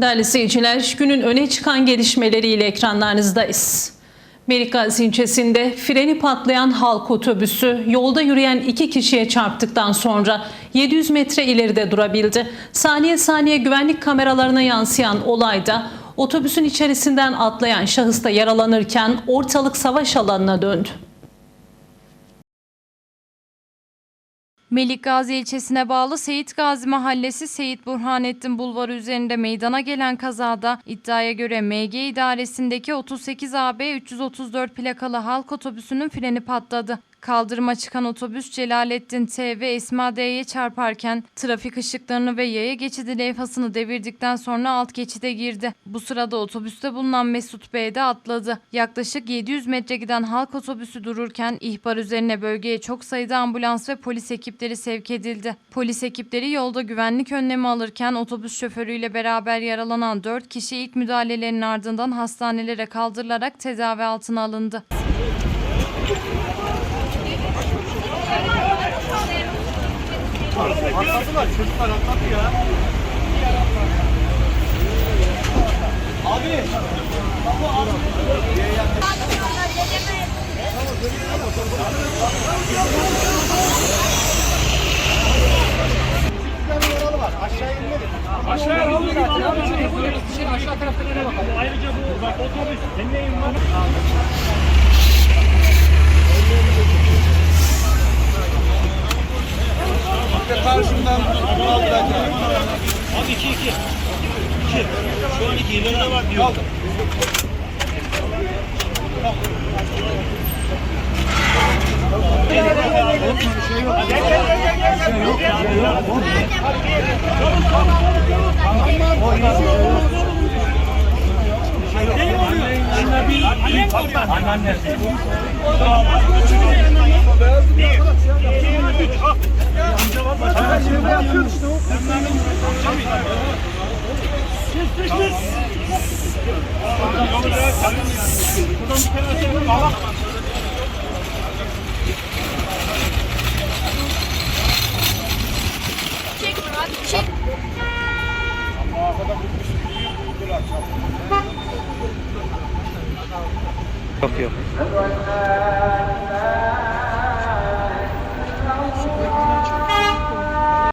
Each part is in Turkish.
Değerli seyirciler, günün öne çıkan gelişmeleriyle ekranlarınızdayız. Melikgazi ilçesinde freni patlayan halk otobüsü yolda yürüyen iki kişiye çarptıktan sonra 700 metre ileride durabildi. Saniye saniye güvenlik kameralarına yansıyan olayda otobüsün içerisinden atlayan şahıs da yaralanırken ortalık savaş alanına döndü. Melikgazi ilçesine bağlı Seyit Gazi Mahallesi Seyit Burhanettin Bulvarı üzerinde meydana gelen kazada iddiaya göre MG idaresindeki 38 AB 334 plakalı halk otobüsünün freni patladı. Kaldırıma çıkan otobüs Celalettin T ve Esma D'ye çarparken trafik ışıklarını ve yaya geçidi levhasını devirdikten sonra alt geçide girdi. Bu sırada otobüste bulunan Mesut Bey de atladı. Yaklaşık 700 metre giden halk otobüsü dururken ihbar üzerine bölgeye çok sayıda ambulans ve polis ekipleri sevk edildi. Polis ekipleri yolda güvenlik önlemi alırken otobüs şoförüyle beraber yaralanan 4 kişi ilk müdahalelerin ardından hastanelere kaldırılarak tedavi altına alındı. Atladılar çocuklar atladı ya. Abi. Aşağıya alın. Aşağı tarafta nereye bakalım? Ayrıca bu bak otobüs. Senin neyin var? Karşımdan kaldıracağım. Abi 2 2. 2. Şu an 2 ileride var diyor. Annen nerede? Şöyle yapıyoruz işte o. Çek abi çek. Yok yok.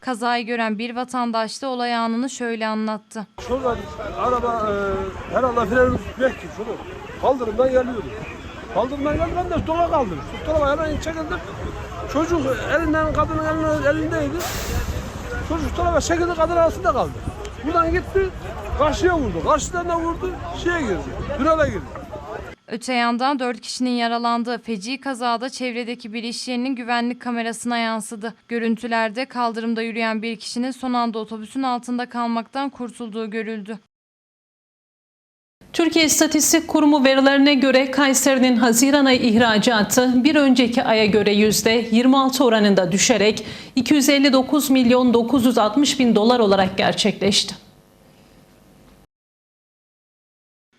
Kazayı gören bir vatandaş da olay anını şöyle anlattı. Şuradan araba e, herhalde freni tutmak ki şunu kaldırımdan geliyordu. Kaldırımdan geldi ben de sola kaldım. Tarafa hemen çekildim. Çocuk elinden kadının elinde, elindeydi. Çocuk tarafa çekildi kadın arasında kaldı. Buradan gitti karşıya vurdu. Karşıdan da vurdu şeye girdi. Tünele girdi. Öte yandan 4 kişinin yaralandığı feci kazada çevredeki bir iş yerinin güvenlik kamerasına yansıdı. Görüntülerde kaldırımda yürüyen bir kişinin son anda otobüsün altında kalmaktan kurtulduğu görüldü. Türkiye İstatistik Kurumu verilerine göre Kayseri'nin Haziran ayı ihracatı bir önceki aya göre %26 oranında düşerek 259 milyon 960 bin dolar olarak gerçekleşti.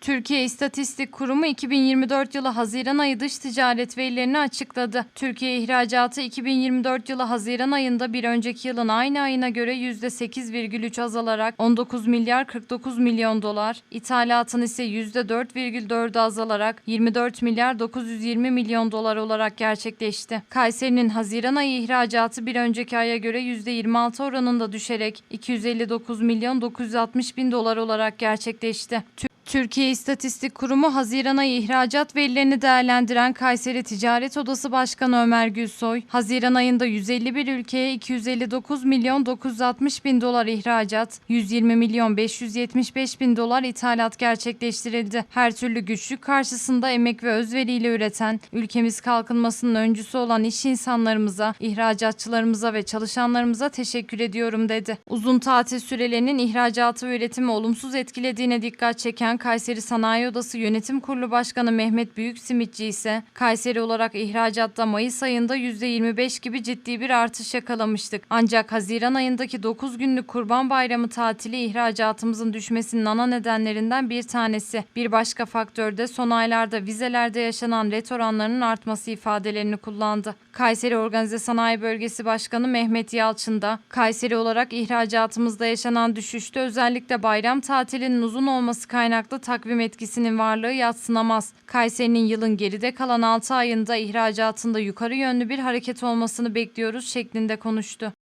Türkiye İstatistik Kurumu 2024 yılı Haziran ayı dış ticaret verilerini açıkladı. Türkiye ihracatı 2024 yılı Haziran ayında bir önceki yılın aynı ayına göre %8,3 azalarak 19 milyar 49 milyon dolar, ithalatın ise %4,4 azalarak 24 milyar 920 milyon dolar olarak gerçekleşti. Kayseri'nin Haziran ayı ihracatı bir önceki aya göre %26 oranında düşerek 259 milyon 960 bin dolar olarak gerçekleşti. Türkiye İstatistik Kurumu Haziran ayı ihracat verilerini değerlendiren Kayseri Ticaret Odası Başkanı Ömer Gülsoy, Haziran ayında 151 ülkeye 259 milyon 960 bin dolar ihracat, 120 milyon 575 bin dolar ithalat gerçekleştirildi. Her türlü güçlük karşısında emek ve özveriyle üreten, ülkemiz kalkınmasının öncüsü olan iş insanlarımıza, ihracatçılarımıza ve çalışanlarımıza teşekkür ediyorum dedi. Uzun tatil sürelerinin ihracatı ve üretimi olumsuz etkilediğine dikkat çeken Kayseri Sanayi Odası Yönetim Kurulu Başkanı Mehmet Büyüksimitçi ise Kayseri olarak ihracatta Mayıs ayında %25 gibi ciddi bir artış yakalamıştık. Ancak Haziran ayındaki 9 günlük Kurban Bayramı tatili ihracatımızın düşmesinin ana nedenlerinden bir tanesi. Bir başka faktör de son aylarda vizelerde yaşanan ret oranlarının artması ifadelerini kullandı. Kayseri Organize Sanayi Bölgesi Başkanı Mehmet Yalçın da Kayseri olarak ihracatımızda yaşanan düşüşte özellikle bayram tatilinin uzun olması kaynaklı takvim etkisinin varlığı yatsınamaz. Kayseri'nin yılın geride kalan 6 ayında ihracatında yukarı yönlü bir hareket olmasını bekliyoruz şeklinde konuştu.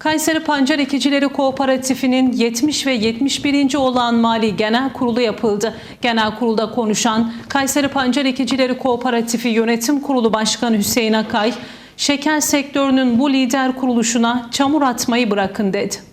Kayseri Pancar Ekicileri Kooperatifi'nin 70 ve 71. olan Mali Genel Kurulu yapıldı. Genel kurulda konuşan Kayseri Pancar Ekicileri Kooperatifi Yönetim Kurulu Başkanı Hüseyin Akay, şeker sektörünün bu lider kuruluşuna çamur atmayı bırakın dedi.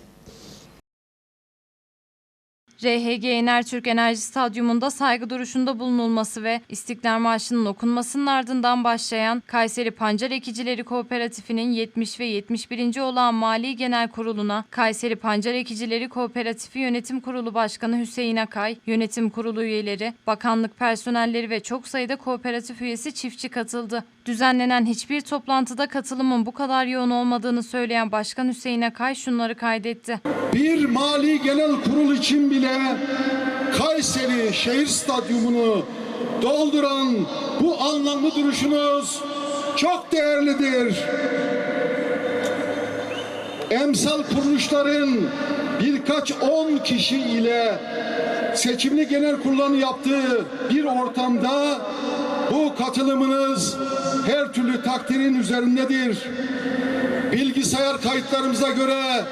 RHG Enertürk Enerji Stadyumunda saygı duruşunda bulunulması ve İstiklal Marşı'nın okunmasının ardından başlayan Kayseri Pancar Ekicileri Kooperatifi'nin 70 ve 71. olan Mali Genel Kurulu'na Kayseri Pancar Ekicileri Kooperatifi Yönetim Kurulu Başkanı Hüseyin Akay, Yönetim Kurulu üyeleri, bakanlık personelleri ve çok sayıda kooperatif üyesi çiftçi katıldı. Düzenlenen hiçbir toplantıda katılımın bu kadar yoğun olmadığını söyleyen Başkan Hüseyin Akay şunları kaydetti. bir mali genel kurul için bile Kayseri şehir stadyumunu dolduran bu anlamlı duruşunuz çok değerlidir. Emsal kuruluşların birkaç on kişi ile seçimli genel kurulunu yaptığı bir ortamda bu katılımınız her türlü takdirin üzerindedir. Bilgisayar kayıtlarımıza göre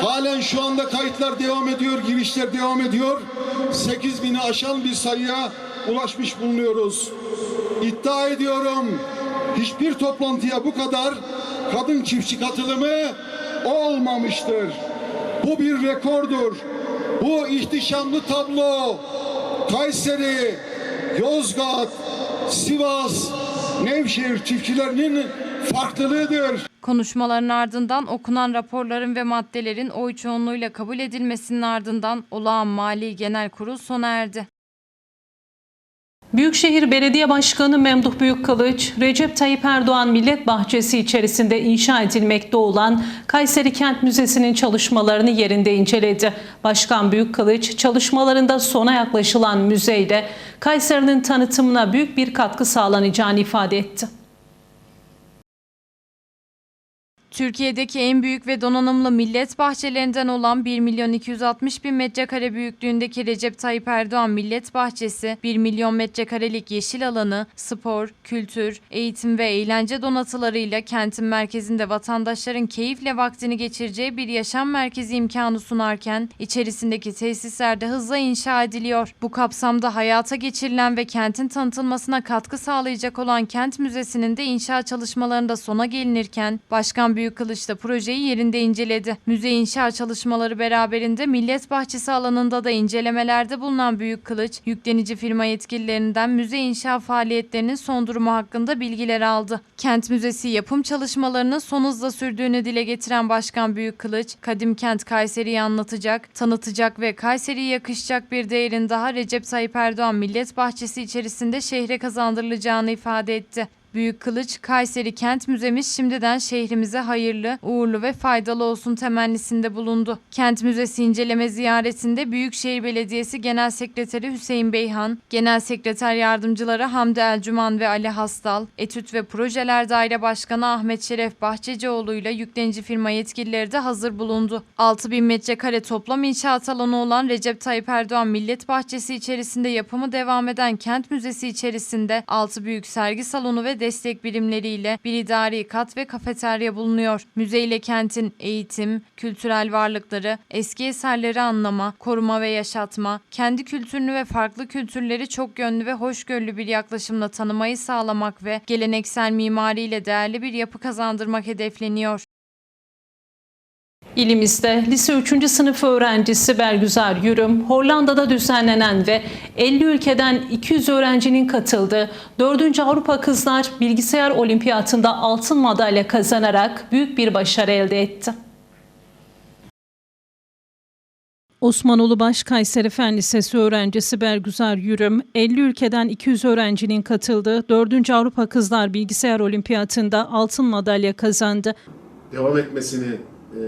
halen şu anda kayıtlar devam ediyor, girişler devam ediyor. 8 bini aşan bir sayıya ulaşmış bulunuyoruz. İddia ediyorum hiçbir toplantıya bu kadar kadın çiftçi katılımı olmamıştır. Bu bir rekordur. Bu ihtişamlı tablo Kayseri, Yozgat, Sivas, Nevşehir çiftçilerinin farklılığıdır. Konuşmaların ardından okunan raporların ve maddelerin oy çoğunluğuyla kabul edilmesinin ardından olağan Mali Genel Kurul sona erdi. Büyükşehir Belediye Başkanı Memduh Büyükkılıç, Recep Tayyip Erdoğan Millet Bahçesi içerisinde inşa edilmekte olan Kayseri Kent Müzesi'nin çalışmalarını yerinde inceledi. Başkan Büyükkılıç, çalışmalarında sona yaklaşılan müzeyle Kayseri'nin tanıtımına büyük bir katkı sağlanacağını ifade etti. Türkiye'deki en büyük ve donanımlı millet bahçelerinden olan 1 milyon 260 bin metrekare büyüklüğündeki Recep Tayyip Erdoğan Millet Bahçesi, 1 milyon metrekarelik yeşil alanı, spor, kültür, eğitim ve eğlence donatılarıyla kentin merkezinde vatandaşların keyifle vaktini geçireceği bir yaşam merkezi imkanı sunarken, içerisindeki tesislerde hızla inşa ediliyor. Bu kapsamda hayata geçirilen ve kentin tanıtılmasına katkı sağlayacak olan Kent Müzesi'nin de inşa çalışmalarında sona gelinirken, Başkan Büyükkılıç da projeyi yerinde inceledi. Müze inşa çalışmaları beraberinde Millet Bahçesi alanında da incelemelerde bulunan Büyükkılıç, yüklenici firma yetkililerinden müze inşa faaliyetlerinin son durumu hakkında bilgiler aldı. Kent Müzesi yapım çalışmalarının son hızla sürdüğünü dile getiren Başkan Büyükkılıç, Kadim Kent Kayseri'yi anlatacak, tanıtacak ve Kayseri'ye yakışacak bir değerin daha Recep Tayyip Erdoğan Millet Bahçesi içerisinde şehre kazandırılacağını ifade etti. Büyük Kılıç, Kayseri Kent Müzemiz şimdiden şehrimize hayırlı, uğurlu ve faydalı olsun temennisinde bulundu. Kent Müzesi inceleme ziyaretinde Büyükşehir Belediyesi Genel Sekreteri Hüseyin Beyhan, Genel Sekreter Yardımcıları Hamdi Elcuman ve Ali Hastal, Etüt ve Projeler Daire Başkanı Ahmet Şeref Bahçecioğlu ile yüklenici firma yetkilileri de hazır bulundu. 6000 metrekare toplam inşaat alanı olan Recep Tayyip Erdoğan Millet Bahçesi içerisinde yapımı devam eden Kent Müzesi içerisinde 6 büyük sergi salonu ve destek birimleriyle bir idari kat ve kafeterya bulunuyor. Müze ile kentin eğitim, kültürel varlıkları, eski eserleri anlama, koruma ve yaşatma, kendi kültürünü ve farklı kültürleri çok yönlü ve hoşgörülü bir yaklaşımla tanımayı sağlamak ve geleneksel mimariyle değerli bir yapı kazandırmak hedefleniyor. İlimizde lise 3. sınıf öğrencisi Bergüzar Yürüm, Hollanda'da düzenlenen ve 50 ülkeden 200 öğrencinin katıldığı 4. Avrupa Kızlar Bilgisayar Olimpiyatında altın madalya kazanarak büyük bir başarı elde etti. Osman Baş Kayseri Fen Lisesi öğrencisi Bergüzar Yürüm, 50 ülkeden 200 öğrencinin katıldığı 4. Avrupa Kızlar Bilgisayar Olimpiyatında altın madalya kazandı. devam etmesini e,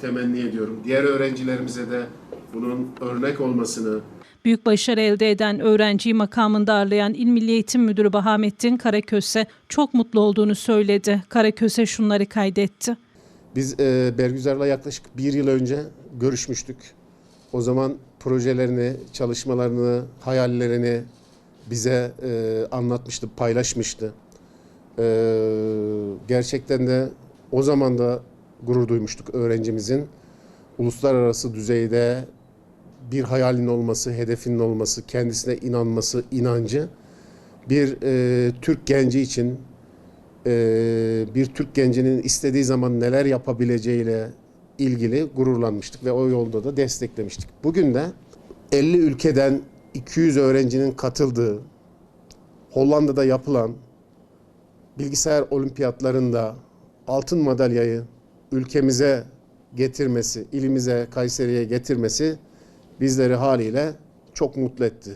temenni ediyorum. Diğer öğrencilerimize de bunun örnek olmasını, Büyük başarı elde eden öğrenciyi makamında ağırlayan İl Milli Eğitim Müdürü Bahamettin Karaköse çok mutlu olduğunu söyledi. Karaköse şunları kaydetti. Biz e, Bergüzar'la yaklaşık bir yıl önce görüşmüştük. O zaman projelerini, çalışmalarını, hayallerini bize e, anlatmıştı, paylaşmıştı. E, gerçekten de o zaman da gurur duymuştuk öğrencimizin. Uluslararası düzeyde bir hayalin olması, hedefinin olması, kendisine inanması, inancı bir e, Türk genci için e, bir Türk gencinin istediği zaman neler yapabileceğiyle ilgili gururlanmıştık ve o yolda da desteklemiştik. Bugün de 50 ülkeden 200 öğrencinin katıldığı Hollanda'da yapılan bilgisayar olimpiyatlarında altın madalyayı ülkemize getirmesi, ilimize, Kayseri'ye getirmesi bizleri haliyle çok mutlu etti.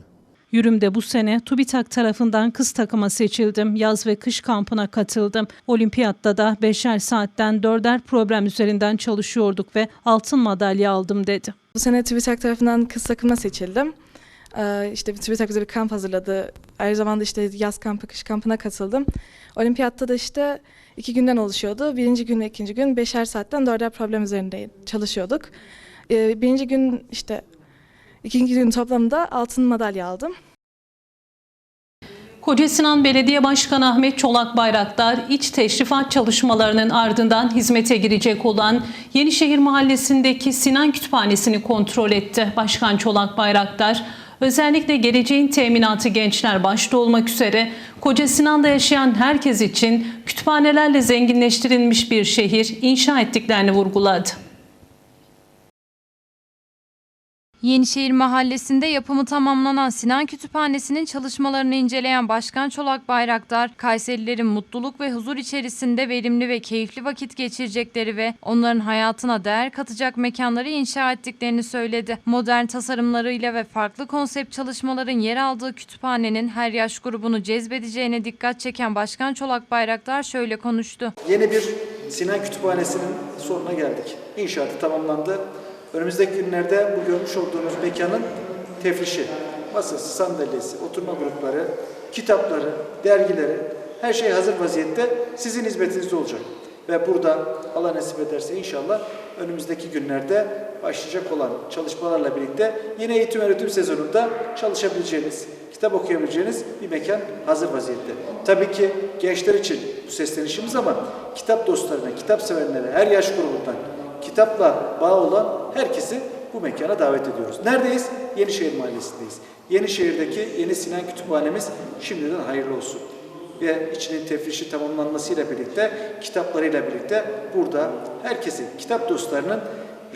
Yürümde bu sene TÜBİTAK tarafından kız takıma seçildim. Yaz ve kış kampına katıldım. Olimpiyatta da beşer saatten dörder problem üzerinden çalışıyorduk ve altın madalya aldım dedi. Bu sene TÜBİTAK tarafından kız takımına seçildim. Ee, işte TÜBİTAK bize bir kamp hazırladı. Aynı zamanda işte yaz kampı, kış kampına katıldım. Olimpiyatta da işte iki günden oluşuyordu. Birinci gün ve ikinci gün beşer saatten dörder problem üzerinde çalışıyorduk. Ee, birinci gün işte ikinci gün toplamda altın madalya aldım. Kocasinan Belediye Başkanı Ahmet Çolak Bayraktar, iç teşrifat çalışmalarının ardından hizmete girecek olan Yenişehir Mahallesi'ndeki Sinan Kütüphanesi'ni kontrol etti. Başkan Çolak Bayraktar, özellikle geleceğin teminatı gençler başta olmak üzere Kocasinan'da yaşayan herkes için kütüphanelerle zenginleştirilmiş bir şehir inşa ettiklerini vurguladı. Yenişehir Mahallesi'nde yapımı tamamlanan Sinan Kütüphanesi'nin çalışmalarını inceleyen Başkan Çolak Bayraktar, Kayserilerin mutluluk ve huzur içerisinde verimli ve keyifli vakit geçirecekleri ve onların hayatına değer katacak mekanları inşa ettiklerini söyledi. Modern tasarımlarıyla ve farklı konsept çalışmaların yer aldığı kütüphanenin her yaş grubunu cezbedeceğine dikkat çeken Başkan Çolak Bayraktar şöyle konuştu. Yeni bir Sinan Kütüphanesi'nin sonuna geldik. İnşaatı tamamlandı. Önümüzdeki günlerde bu görmüş olduğunuz mekanın tefrişi, masası, sandalyesi, oturma grupları, kitapları, dergileri, her şey hazır vaziyette sizin hizmetinizde olacak. Ve burada Allah nasip ederse inşallah önümüzdeki günlerde başlayacak olan çalışmalarla birlikte yine eğitim öğretim sezonunda çalışabileceğiniz, kitap okuyabileceğiniz bir mekan hazır vaziyette. Tabii ki gençler için bu seslenişimiz ama kitap dostlarına, kitap sevenlere, her yaş grubundan kitapla bağı olan herkesi bu mekana davet ediyoruz. Neredeyiz? Yenişehir Mahallesi'ndeyiz. Yenişehir'deki yeni Sinan Kütüphanemiz şimdiden hayırlı olsun. Ve içinin tefrişi tamamlanmasıyla birlikte, kitaplarıyla birlikte burada herkesin, kitap dostlarının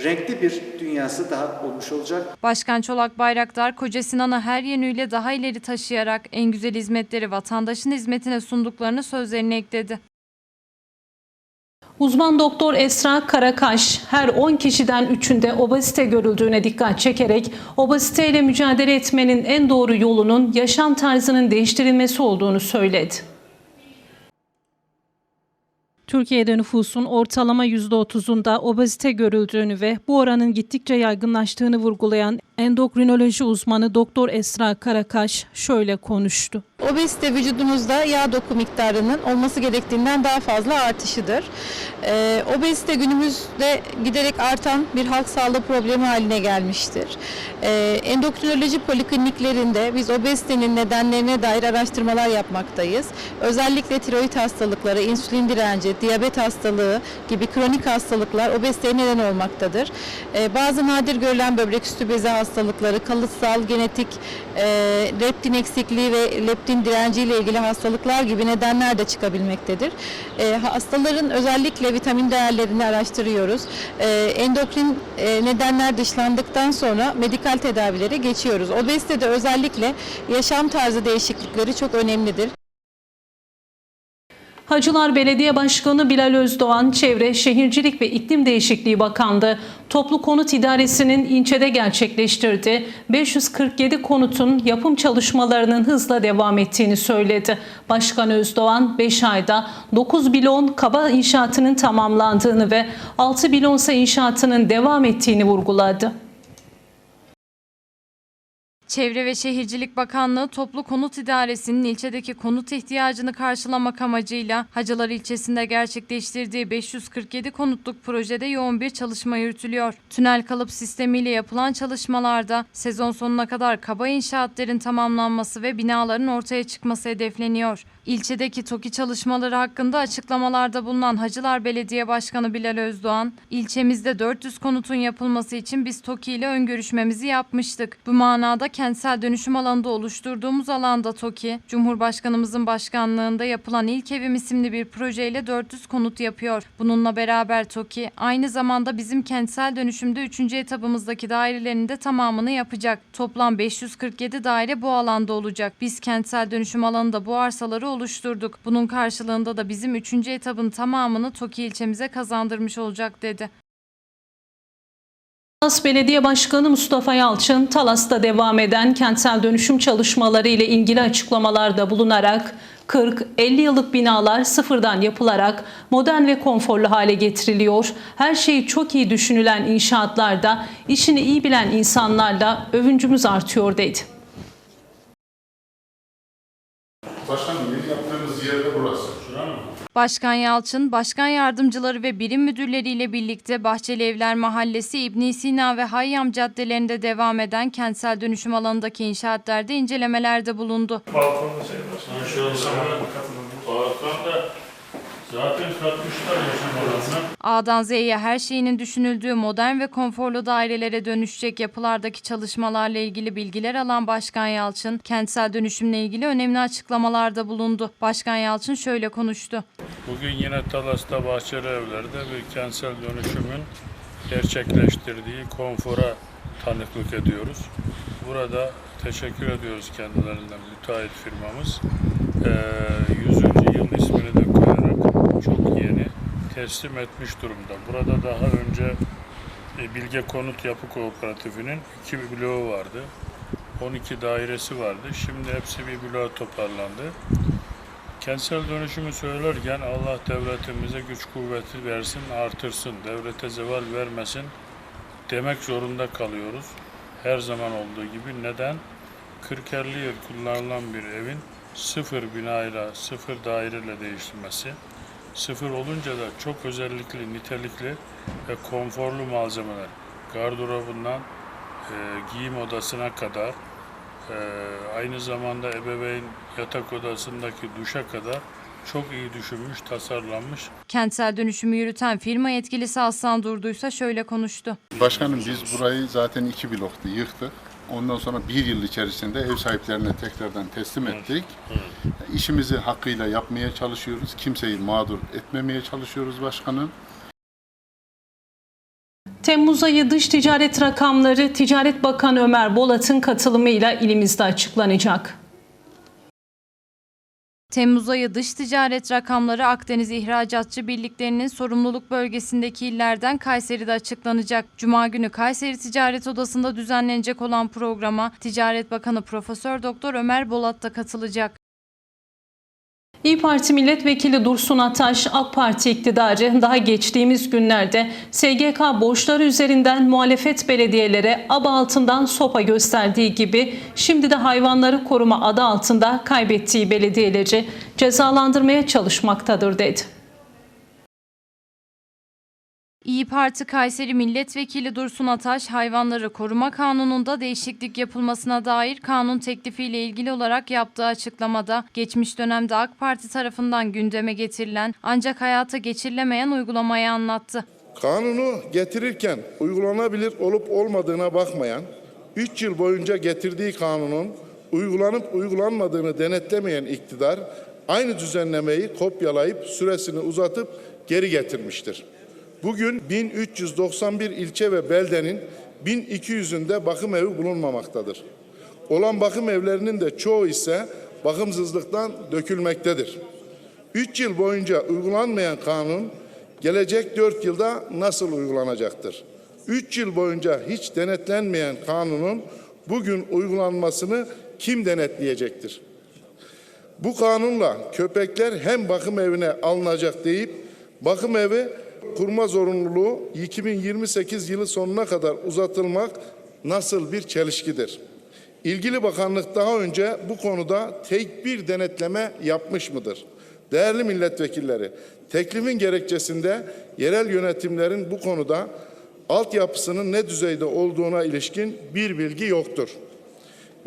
renkli bir dünyası daha olmuş olacak. Başkan Çolak Bayraktar, Koca Sinan'ı her yönüyle daha ileri taşıyarak en güzel hizmetleri vatandaşın hizmetine sunduklarını sözlerine ekledi. Uzman doktor Esra Karakaş her 10 kişiden 3'ünde obezite görüldüğüne dikkat çekerek obeziteyle mücadele etmenin en doğru yolunun yaşam tarzının değiştirilmesi olduğunu söyledi. Türkiye'de nüfusun ortalama %30'unda obezite görüldüğünü ve bu oranın gittikçe yaygınlaştığını vurgulayan endokrinoloji uzmanı Doktor Esra Karakaş şöyle konuştu. Obezite vücudumuzda yağ doku miktarının olması gerektiğinden daha fazla artışıdır. Ee, obezite günümüzde giderek artan bir halk sağlığı problemi haline gelmiştir. Ee, endokrinoloji polikliniklerinde biz obezitenin nedenlerine dair araştırmalar yapmaktayız. Özellikle tiroid hastalıkları, insülin direnci, diyabet hastalığı gibi kronik hastalıklar obeziteye neden olmaktadır. Ee, bazı nadir görülen böbrek üstü bezi hastalıkları, kalıtsal genetik e, leptin eksikliği ve leptin direnci ile ilgili hastalıklar gibi nedenler de çıkabilmektedir. E, hastaların özellikle vitamin değerlerini araştırıyoruz. E, endokrin e, nedenler dışlandıktan sonra medikal tedavilere geçiyoruz. Obezitede özellikle yaşam tarzı değişiklikleri çok önemlidir. Hacılar Belediye Başkanı Bilal Özdoğan, Çevre, Şehircilik ve İklim Değişikliği Bakanlığı Toplu Konut İdaresi'nin ilçede gerçekleştirdiği 547 konutun yapım çalışmalarının hızla devam ettiğini söyledi. Başkan Özdoğan 5 ayda 9 bilon kaba inşaatının tamamlandığını ve 6 bilonsa inşaatının devam ettiğini vurguladı. Çevre ve Şehircilik Bakanlığı Toplu Konut İdaresi'nin ilçedeki konut ihtiyacını karşılamak amacıyla Hacılar ilçesinde gerçekleştirdiği 547 konutluk projede yoğun bir çalışma yürütülüyor. Tünel kalıp sistemiyle yapılan çalışmalarda sezon sonuna kadar kaba inşaatların tamamlanması ve binaların ortaya çıkması hedefleniyor. İlçedeki TOKİ çalışmaları hakkında açıklamalarda bulunan Hacılar Belediye Başkanı Bilal Özdoğan, ilçemizde 400 konutun yapılması için biz TOKİ ile ön görüşmemizi yapmıştık. Bu manada kentsel dönüşüm alanında oluşturduğumuz alanda TOKİ, Cumhurbaşkanımızın başkanlığında yapılan İlk Evim isimli bir projeyle 400 konut yapıyor. Bununla beraber TOKİ aynı zamanda bizim kentsel dönüşümde 3. etabımızdaki dairelerin de tamamını yapacak. Toplam 547 daire bu alanda olacak. Biz kentsel dönüşüm alanında bu arsaları oluşturduk. Bunun karşılığında da bizim 3. etabın tamamını TOKİ ilçemize kazandırmış olacak dedi. Talas Belediye Başkanı Mustafa Yalçın, Talas'ta devam eden kentsel dönüşüm çalışmaları ile ilgili açıklamalarda bulunarak 40-50 yıllık binalar sıfırdan yapılarak modern ve konforlu hale getiriliyor. Her şeyi çok iyi düşünülen inşaatlarda işini iyi bilen insanlarla övüncümüz artıyor dedi. Başkanım yeni yaptığımız yerde burası. Başkan Yalçın, başkan yardımcıları ve birim müdürleriyle birlikte Bahçeli Evler Mahallesi, İbn Sina ve Hayyam caddelerinde devam eden kentsel dönüşüm alanındaki inşaatlerde incelemelerde bulundu. Balkonda zaten katmışlar yaşam alanına. A'dan Z'ye her şeyinin düşünüldüğü modern ve konforlu dairelere dönüşecek yapılardaki çalışmalarla ilgili bilgiler alan Başkan Yalçın, kentsel dönüşümle ilgili önemli açıklamalarda bulundu. Başkan Yalçın şöyle konuştu. Bugün yine Talas'ta Bahçeli Evler'de bir kentsel dönüşümün gerçekleştirdiği konfora tanıklık ediyoruz. Burada teşekkür ediyoruz kendilerinden müteahhit firmamız. Ee, 100. yıl ismini de yeni teslim etmiş durumda. Burada daha önce e, Bilge Konut Yapı Kooperatifi'nin iki bloğu vardı. 12 dairesi vardı. Şimdi hepsi bir bloğa toparlandı. Kentsel dönüşümü söylerken Allah devletimize güç kuvveti versin, artırsın, devlete zeval vermesin demek zorunda kalıyoruz. Her zaman olduğu gibi neden? 40-50 yıl kullanılan bir evin sıfır binayla, sıfır daireyle değiştirmesi, sıfır olunca da çok özellikli, nitelikli ve konforlu malzemeler, gardırobundan e, giyim odasına kadar, ee, aynı zamanda ebeveyn yatak odasındaki duşa kadar çok iyi düşünmüş, tasarlanmış. Kentsel dönüşümü yürüten firma yetkilisi Aslan Durduysa şöyle konuştu. Başkanım biz burayı zaten iki blokta yıktık. Ondan sonra bir yıl içerisinde ev sahiplerine tekrardan teslim ettik. İşimizi hakkıyla yapmaya çalışıyoruz. Kimseyi mağdur etmemeye çalışıyoruz başkanım. Temmuz ayı dış ticaret rakamları Ticaret Bakanı Ömer Bolat'ın katılımıyla ilimizde açıklanacak. Temmuz ayı dış ticaret rakamları Akdeniz İhracatçı Birliklerinin sorumluluk bölgesindeki illerden Kayseri'de açıklanacak. Cuma günü Kayseri Ticaret Odası'nda düzenlenecek olan programa Ticaret Bakanı Profesör Doktor Ömer Bolat da katılacak. İyi Parti Milletvekili Dursun Ataş, AK Parti iktidarı daha geçtiğimiz günlerde SGK borçları üzerinden muhalefet belediyelere aba altından sopa gösterdiği gibi şimdi de hayvanları koruma adı altında kaybettiği belediyeleri cezalandırmaya çalışmaktadır dedi. İyi Parti Kayseri Milletvekili Dursun Ataş, hayvanları koruma kanununda değişiklik yapılmasına dair kanun teklifiyle ilgili olarak yaptığı açıklamada, geçmiş dönemde AK Parti tarafından gündeme getirilen ancak hayata geçirilemeyen uygulamayı anlattı. Kanunu getirirken uygulanabilir olup olmadığına bakmayan, 3 yıl boyunca getirdiği kanunun uygulanıp uygulanmadığını denetlemeyen iktidar, aynı düzenlemeyi kopyalayıp süresini uzatıp geri getirmiştir. Bugün 1391 ilçe ve beldenin 1200'ünde bakım evi bulunmamaktadır. Olan bakım evlerinin de çoğu ise bakımsızlıktan dökülmektedir. 3 yıl boyunca uygulanmayan kanun gelecek 4 yılda nasıl uygulanacaktır? 3 yıl boyunca hiç denetlenmeyen kanunun bugün uygulanmasını kim denetleyecektir? Bu kanunla köpekler hem bakım evine alınacak deyip bakım evi kurma zorunluluğu 2028 yılı sonuna kadar uzatılmak nasıl bir çelişkidir? İlgili bakanlık daha önce bu konuda tek bir denetleme yapmış mıdır? Değerli milletvekilleri, teklifin gerekçesinde yerel yönetimlerin bu konuda altyapısının ne düzeyde olduğuna ilişkin bir bilgi yoktur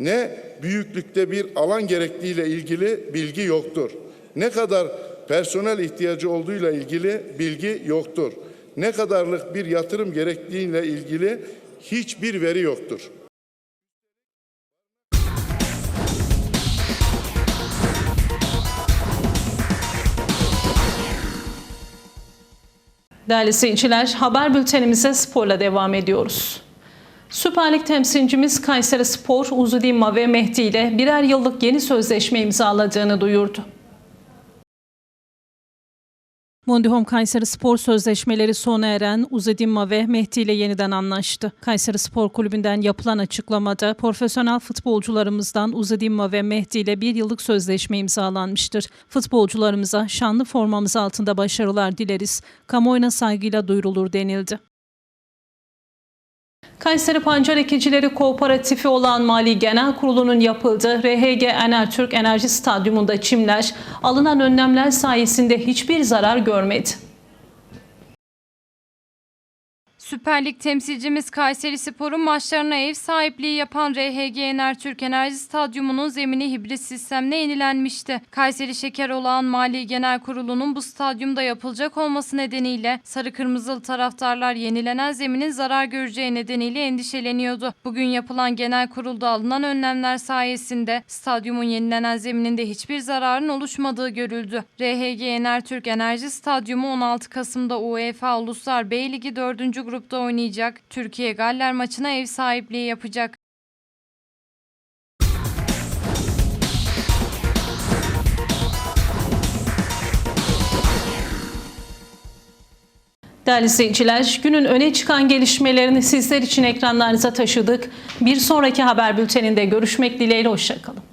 ne büyüklükte bir alan gerektiğiyle ilgili bilgi yoktur. Ne kadar personel ihtiyacı olduğuyla ilgili bilgi yoktur. Ne kadarlık bir yatırım gerektiğiyle ilgili hiçbir veri yoktur. Değerli seyirciler, haber bültenimize sporla devam ediyoruz. Süper Lig temsilcimiz Kayseri Spor, Uzudimma ve Mehdi ile birer yıllık yeni sözleşme imzaladığını duyurdu. Mondihom Kayseri Spor sözleşmeleri sona eren Uzudimma ve Mehdi ile yeniden anlaştı. Kayseri Spor Kulübü'nden yapılan açıklamada profesyonel futbolcularımızdan Uzudimma ve Mehdi ile bir yıllık sözleşme imzalanmıştır. Futbolcularımıza şanlı formamız altında başarılar dileriz. Kamuoyuna saygıyla duyurulur denildi. Kayseri Pancar Ekicileri Kooperatifi olan Mali Genel Kurulu'nun yapıldığı RHG Enertürk Enerji Stadyumunda çimler alınan önlemler sayesinde hiçbir zarar görmedi. Süper Lig temsilcimiz Kayseri Spor'un maçlarına ev sahipliği yapan RHG Enertürk Enerji Stadyumu'nun zemini hibrit sistemle yenilenmişti. Kayseri Şekerolağan Mali Genel Kurulu'nun bu stadyumda yapılacak olması nedeniyle sarı kırmızılı taraftarlar yenilenen zeminin zarar göreceği nedeniyle endişeleniyordu. Bugün yapılan genel kurulda alınan önlemler sayesinde stadyumun yenilenen zemininde hiçbir zararın oluşmadığı görüldü. RHG Enertürk Enerji Stadyumu 16 Kasım'da UEFA Uluslar B Ligi 4. grupta oynayacak. Türkiye Galler maçına ev sahipliği yapacak. Değerli izleyiciler, günün öne çıkan gelişmelerini sizler için ekranlarınıza taşıdık. Bir sonraki haber bülteninde görüşmek dileğiyle, hoşçakalın.